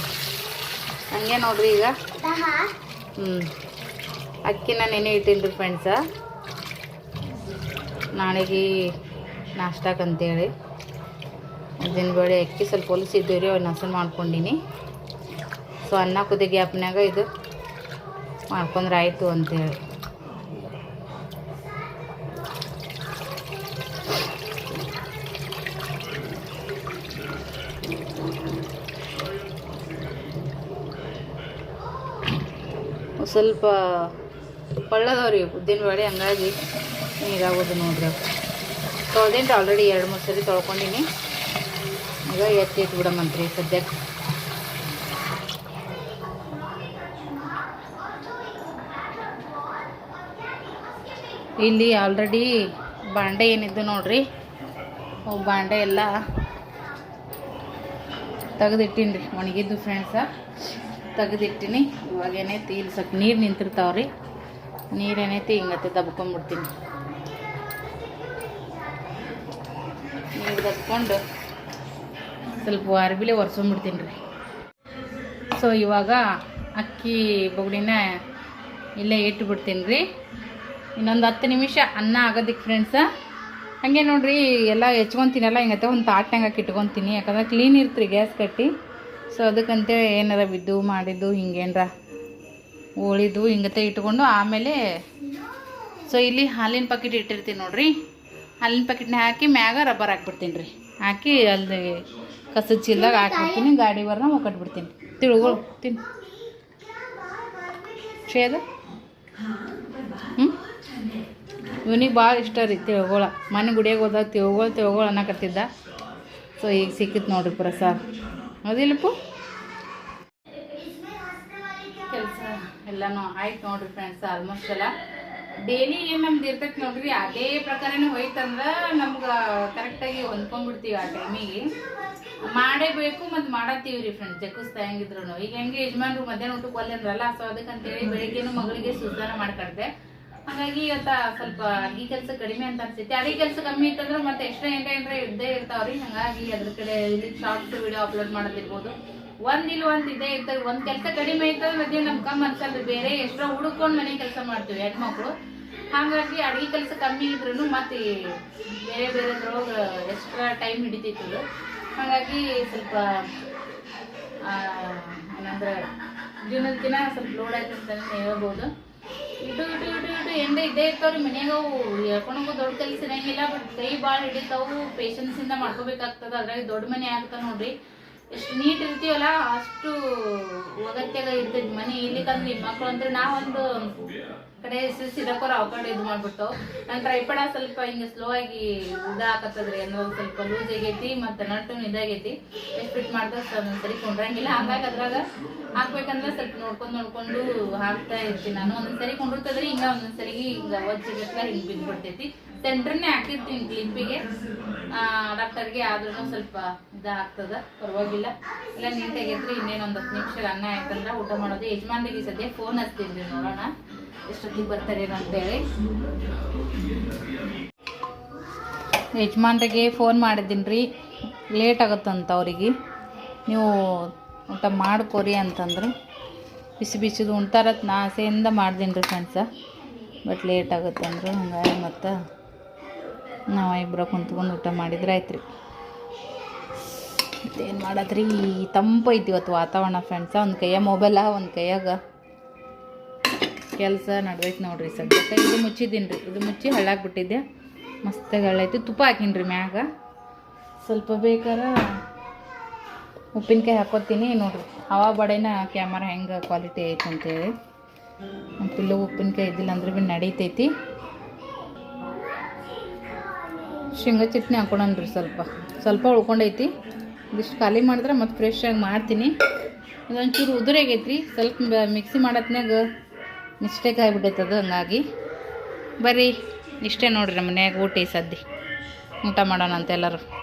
ಹಂಗೆ ನೋಡ್ರಿ ಈಗ. ಹ್ಞೂ ಅಕ್ಕಿನ ನೆನೆ ಇಟ್ಟೀನಿ ರೀ ಫ್ರೆಂಡ್ಸ ನಾಳೆಗೆ ನಾಷ್ಟಕ್ಕಂತೇಳಿ ಉದ್ದಿನ ಬೇಳೆ ಅಕ್ಕಿ ಸ್ವಲ್ಪ ಹೊಲಿಸಿದ್ದೀವಿ ರೀ ಅವ್ರು ಹಸನ್ ಮಾಡ್ಕೊಂಡಿನಿ. ಸೊ ಅನ್ನ ಕುದಿ ಗ್ಯಾಪ್ನಾಗ ಇದು ಮಾಡ್ಕೊಂಡ್ರೆ ಆಯಿತು ಅಂತೇಳಿ ಒಂದ್ ಸ್ವಲ್ಪ ಪಳ್ಳದವ್ರಿ ಉದ್ದಿನ ಬೇಳೆ, ಹಂಗಾಗಿ ನೀರಾಗೋದು ನೋಡ್ರಿ ಅವು ತೊಳ್ದೇನ್ರಿ ಆಲ್ರೆಡಿ ಎರಡು ಮೂರು ಸರಿ ತೊಳ್ಕೊಂಡಿನಿ. ಈಗ ಎತ್ತಿ ಎತ್ತಿ ಬಿಡಮಂತ್ರಿ ಸದ್ಯಕ್ಕೆ. ಇಲ್ಲಿ ಆಲ್ರೆಡಿ ಬಾಂಡೆ ಏನಿದ್ದು ನೋಡ್ರಿ. ಬಾಂಡೆ ಎಲ್ಲ ತೆಗೆದಿಟ್ಟಿನಿ ರೀ ಒಣಗಿದ್ದು ಫ್ರೆಂಡ್ಸ ತೆಗೆದಿಟ್ಟಿನಿ. ಇವಾಗ ಏನೈತಿ ಇಲ್ಲಿ ಸ್ವಲ್ಪ ನೀರು ನಿಂತಿರ್ತಾವ್ರಿ. ನೀರು ಏನೈತಿ ಹಿಂಗತ್ತೆ ದಬ್ಕೊಂಡ್ಬಿಡ್ತೀನಿ ನೀರು ದಬ್ಕೊಂಡು ಸ್ವಲ್ಪ ಅರ್ಬಿಲೆ ಒರೆಸ್ಕೊಂಡ್ಬಿಡ್ತೀನಿ ರೀ ಸೊ ಇವಾಗ ಅಕ್ಕಿ ಬೊಗಡಿನ ಇಲ್ಲೇ ಇಟ್ಟು ಬಿಡ್ತೀನಿ ರೀ ಇನ್ನೊಂದು ಹತ್ತು ನಿಮಿಷ ಅನ್ನ ಆಗೋದಕ್ಕೆ ಫ್ರೆಂಡ್ಸ ಹಾಗೆ ನೋಡಿರಿ, ಎಲ್ಲ ಹೆಚ್ಕೊತೀನಲ್ಲ ಹಿಂಗತ್ತೆ ಒಂದು ತಾಟ್ನಾಗ ಇಟ್ಕೊತೀನಿ. ಯಾಕಂದ್ರೆ ಕ್ಲೀನ್ ಇರ್ತೀರಿ ಗ್ಯಾಸ್ ಕಟ್ಟಿ ಸೊ ಅದಕ್ಕಂತೆ ಏನಾರ ಬಿದ್ದು ಮಾಡಿದ್ದು ಹಿಂಗೇನರ? ಉಳಿದು ಹಿಂಗತೆ ಇಟ್ಕೊಂಡು ಆಮೇಲೆ ಸೊ ಇಲ್ಲಿ ಹಾಲಿನ ಪಾಕಿಟ್ ಇಟ್ಟಿರ್ತೀನಿ ನೋಡ್ರಿ. ಹಾಲಿನ ಪಾಕಿಟ್ನ ಹಾಕಿ ಮ್ಯಾಗ ರಬ್ಬರ್ ಹಾಕ್ಬಿಡ್ತೀನಿ ರೀ. ಹಾಕಿ ಅಲ್ಲಿ ಕಸದ ಚೀಲ್ದಾಗ ಹಾಕ್ಬಿಡ್ತೀನಿ, ಗಾಡಿ ಬರ್ನ ಕಟ್ಬಿಡ್ತೀನಿ. ತಿಳ್ಗಳು ತಿನ್. ಶೇದ ಹ್ಞೂ ಇವನಿಗೆ ಭಾಳ ಇಷ್ಟ ರೀ ತಿಳ್ಗೊಳ ಮನೆ ಗುಡಿಯಾಗ ಹೋದಾಗ ತಿಳ್ಗೊಳ್ ತಿಳ್ಗೊಳ ಅನ್ನಕತ್ತಿದ್ದ. ಸೊ ಈಗ ಸಿಕ್ಕಿತ್ತು ನೋಡ್ರಿ ಪ್ರಸಾದ್. ಹೌದಿಲ್ಲಪ್ಪು ಕೆಲಸ ಎಲ್ಲನೂ ಆಯ್ತು ನೋಡ್ರಿ ಫ್ರೆಂಡ್ಸ್ ಆಲ್ಮೋಸ್ಟ್ ಎಲ್ಲ. ಡೈಲಿ ಏನು ನಮ್ದು ಇರ್ತೈತೆ ನೋಡ್ರಿ, ಅದೇ ಪ್ರಕಾರನೇ ಹೋಯ್ತಂದ್ರೆ ನಮ್ಗೆ ಕರೆಕ್ಟಾಗಿ ಹೊಂದ್ಕೊಂಡ್ಬಿಡ್ತೀವಿ ಆ ಟೈಮಿಗೆ ಮಾಡೇಬೇಕು ಮತ್ತು ಮಾಡತ್ತೀವಿ ರೀ ಫ್ರೆಂಡ್ಸ್ ಜಕ್ಕಸ್ತಾ ಹೆಂಗಿದ್ರು ಈಗ ಹೆಂಗೆ ಯಜಮಾನ್ರು ಮಧ್ಯಾಹ್ನ ಊಟಕ್ಕೆ ಒಲ್ಲೆಂದ್ರಲ್ಲ ಸೊ ಅದಕ್ಕಂತೇಳಿ ಬೆಳಿಗ್ಗೆನೂ ಮಗಳಿಗೆ ಸುಧಾರ ಮಾಡ್ಕಡ್ದೆ. ಹಾಗಾಗಿ ಇವತ್ತ ಸ್ವಲ್ಪ ಅಡಿಗೆ ಕೆಲಸ ಕಡಿಮೆ ಅಂತ ಅನ್ಸೈತಿ. ಅಡಿಗೆ ಕೆಲಸ ಕಮ್ಮಿ ಇತ್ತಂದ್ರೆ ಮತ್ತೆ ಎಕ್ಸ್ಟ್ರಾ ಏನ್ರ ಏನ್ರ ಇದ್ದೇ ಇರ್ತಾವ್ರಿ. ಹಂಗಾಗಿ ಅದ್ರ ಕಡೆ ಇಲ್ಲಿ ಶಾರ್ಟ್ಸ್ ವಿಡಿಯೋ ಅಪ್ಲೋಡ್ ಮಾಡೋದಿರ್ಬೋದು. ಒಂದ್ ಇಲ್ಲ ಒಂದ್ ಇದೇ ಇರ್ತದೆ. ಒಂದ್ ಕೆಲಸ ಕಡಿಮೆ ಇರ್ತದೆ ಮಧ್ಯೆ ನಮ್ ಕಮ್ಮಿ ಅನ್ಸಲ್ರಿ ಬೇರೆ ಎಷ್ಟೋ ಹುಡುಕೊಂಡು ಮನೆ ಕೆಲಸ ಮಾಡ್ತೀವಿ ಹೆಣ್ಮಕ್ಳು. ಹಾಗಾಗಿ ಅಡಿಗೆ ಕೆಲಸ ಕಮ್ಮಿ ಇದ್ರು ಮತ್ತೆ ಬೇರೆ ಬೇರೆ ರೋಗ ಎಕ್ಸ್ಟ್ರಾ ಟೈಮ್ ಹಿಡಿತೈತಿ ಇದು ಹಾಗಾಗಿ ಸ್ವಲ್ಪ ಏನಂದ್ರೆ ಜೀವನದ ದಿನ ಸ್ವಲ್ಪ ಲೋಡ್ ಆಯ್ತು ಹೇಳ್ಬೋದು. ಇಟ್ಟು ಇಡು ಇಡು ಇಡು ಎಂದ ಇದ್ದೇ ಇರ್ತಾವ್ರಿ ಮನ್ಯಾಗ ಅವು. ಹೇಳ್ಕೊಂಡು ದೊಡ್ಡ ಕೆಲಸ ಇರಂಗಿಲ್ಲ ಬಟ್ ಕೈ ಭಾಳ ಹಿಡಿತಾವು. ಪೇಷನ್ಸ್ ಇಂದ ಮಾಡ್ಕೋಬೇಕಾಗ್ತದ. ಅದ್ರಾಗ ದೊಡ್ಡ ಮನೆ ಆಗ್ತಾವ ನೋಡ್ರಿ. ಎಷ್ಟು ನೀಟ್ ಇರ್ತೀವಲ್ಲ, ಅಷ್ಟು ಒಗತ್ಯಾಗ ಇರ್ತೈತಿ ಮನೆ. ಇಲ್ಲಿಕಂದ್ರೆ ಮಕ್ಕಳು ಅಂದ್ರೆ ನಾವೊಂದು ಕಡೆ ಸಿಡಕೋರ ಅವ್ ಇದು ಮಾಡ್ಬಿಟ್ಟು. ನನ್ನ ಟ್ರೈಪಡ ಸ್ವಲ್ಪ ಹಿಂಗೆ ಸ್ಲೋ ಆಗಿ ಇದಾಕತ್ತದ್ರಿ ಅನ್ನೋ ಸ್ವಲ್ಪ ಲೂಸ್ ಆಗೈತಿ ಮತ್ತೆ ನಟ್ಟು ಇದಾಗೈತಿ. ಎಷ್ಟು ಫಿಟ್ ಮಾಡ್ದಾಗ ಸರಿ ಕೊಂಡ್ರಂಗಿಲ್ಲ. ಹಂಗಾಗಿ ಅದ್ರಾಗ ಹಾಕ್ಬೇಕಂದ್ರೆ ಸ್ವಲ್ಪ ನೋಡ್ಕೊಂಡು ನೋಡ್ಕೊಂಡು ಹಾಕ್ತಾ ಇರ್ತೀನಿ. ನಾನು ಒಂದೊಂದ್ಸರಿ ಕೊಂಡಿರ್ತದ್ರಿ ಹಿಂಗ ಸರಿಗೆ ಹಿಂಗ ಹಿಂಗೆ ಬಿದ್ದು ಬಿದ್ಬಿಡ್ತೈತಿ. ಸೆಂಟ್ರನ್ನೇ ಹಾಕಿರ್ತೀನಿ ಕ್ಲಿಪ್ಪಿಗೆ. ಡಾಕ್ಟರ್ಗೆ ಆದ್ರೂ ಸ್ವಲ್ಪ ಇದಾಗ್ತದ. ಪರವಾಗಿಲ್ಲ. ಎಲ್ಲ ನೀಟಾಗೈತ್ರಿ ಇನ್ನೇನು ಒಂದು ಹತ್ತು ನಿಮಿಷ ಅನ್ನ ಆಯ್ತಂದ್ರೆ ಊಟ ಮಾಡೋದು. ಯಜಮಾನ್ರಿಗೆ ಸದ್ಯ ಫೋನ್ ಹಚ್ತೀನಿ ನೋಡೋಣ. ಎಷ್ಟೊತ್ತಿಗೆ ಬರ್ತಾರೇನೋ ಅಂತೇಳಿ. ಯಜಮಾನ್ರಿಗೆ ಫೋನ್ ಮಾಡಿದ್ದೀನಿ ರೀ ಲೇಟ್ ಆಗುತ್ತಂತ ಅವರಿಗೆ. ನೀವು ಊಟ ಮಾಡ್ಕೊರಿ ಅಂತಂದ್ರೆ. ಬಿಸಿ ಬಿಸಿದು ಉಣ್ತಾರತ್ ನಾ ಆಸೆಯಿಂದ ಮಾಡ್ದೀನಿ ರೀ ಫ್ರೆಂಡ್ಸ ಬಟ್ ಲೇಟ್ ಆಗುತ್ತೆ ಅಂದ್ರೆ ಹಂಗಾಗಿ ಮತ್ತು ನಾವು ಇಬ್ಬರ ಕುಂತ್ಕೊಂಡು ಊಟ ಮಾಡಿದ್ರೆ ಆಯ್ತು ರೀ ಮತ್ತೇನು ಮಾಡತ್ರಿ ತಂಪೈತಿ ಇವತ್ತು ವಾತಾವರಣ ಫ್ರೆಂಡ್ಸ ಒಂದು ಕೈಯಾಗ ಮೊಬೈಲ ಒಂದು ಕೈಯಾಗ ಕೆಲಸ ನಡ್ದೈತೆ ನೋಡ್ರಿ ಸದ್ಯಕ್ಕೆ. ಇದು ಮುಚ್ಚಿದ್ದೀನಿ ರೀ ಇದು ಮುಚ್ಚಿ ಹಳ್ಳಾಕ್ಬಿಟ್ಟಿದ್ದೆ. ಮಸ್ತಾಗಿ ಹಳ್ಳೈತಿ ತುಪ್ಪ ಹಾಕಿನ್ರಿ ಮ್ಯಾಗ. ಸ್ವಲ್ಪ ಬೇಕಾರ ಉಪ್ಪಿನಕಾಯಿ ಹಾಕೋತೀನಿ ನೋಡ್ರಿ. ಹವಾ ಬಡೇನ ಕ್ಯಾಮರಾ ಹೆಂಗೆ ಕ್ವಾಲಿಟಿ ಐತೆ ಅಂತೇಳಿ ಪಿಲ್ಲು ಉಪ್ಪಿನಕಾಯಿ ಇದ್ದಿಲ್ಲ ಅಂದ್ರೆ ಭೀ ನಡೀತೈತಿ. ಶೇಂಗಾ ಚಟ್ನಿ ಹಾಕೊಳನ್ರಿ ಸ್ವಲ್ಪ. ಸ್ವಲ್ಪ ಉಳ್ಕೊಂಡೈತಿ. ಇದಿಷ್ಟು ಖಾಲಿ ಮಾಡಿದ್ರೆ ಮತ್ತೆ ಫ್ರೆಶ್ ಆಗಿ ಮಾಡ್ತೀನಿ. ಇದೊಂಚೂರು ಉದುರಾಗೈತ್ರಿ ಸ್ವಲ್ಪ ಮಿಕ್ಸಿ ಮಾಡತ್ನಾಗ ಮಿಸ್ಟೇಕ್ ಆಗಿಬಿಟ್ಟೈತೆ ಅದು ಹಂಗಾಗಿ. ಬರ್ರಿ, ಇಷ್ಟೇ ನೋಡಿರಿ ಮನ್ಯಾಗ ಊಟ ಸದ್ದಿ. ಊಟ ಮಾಡೋಣ ಅಂತ ಎಲ್ಲರೂ.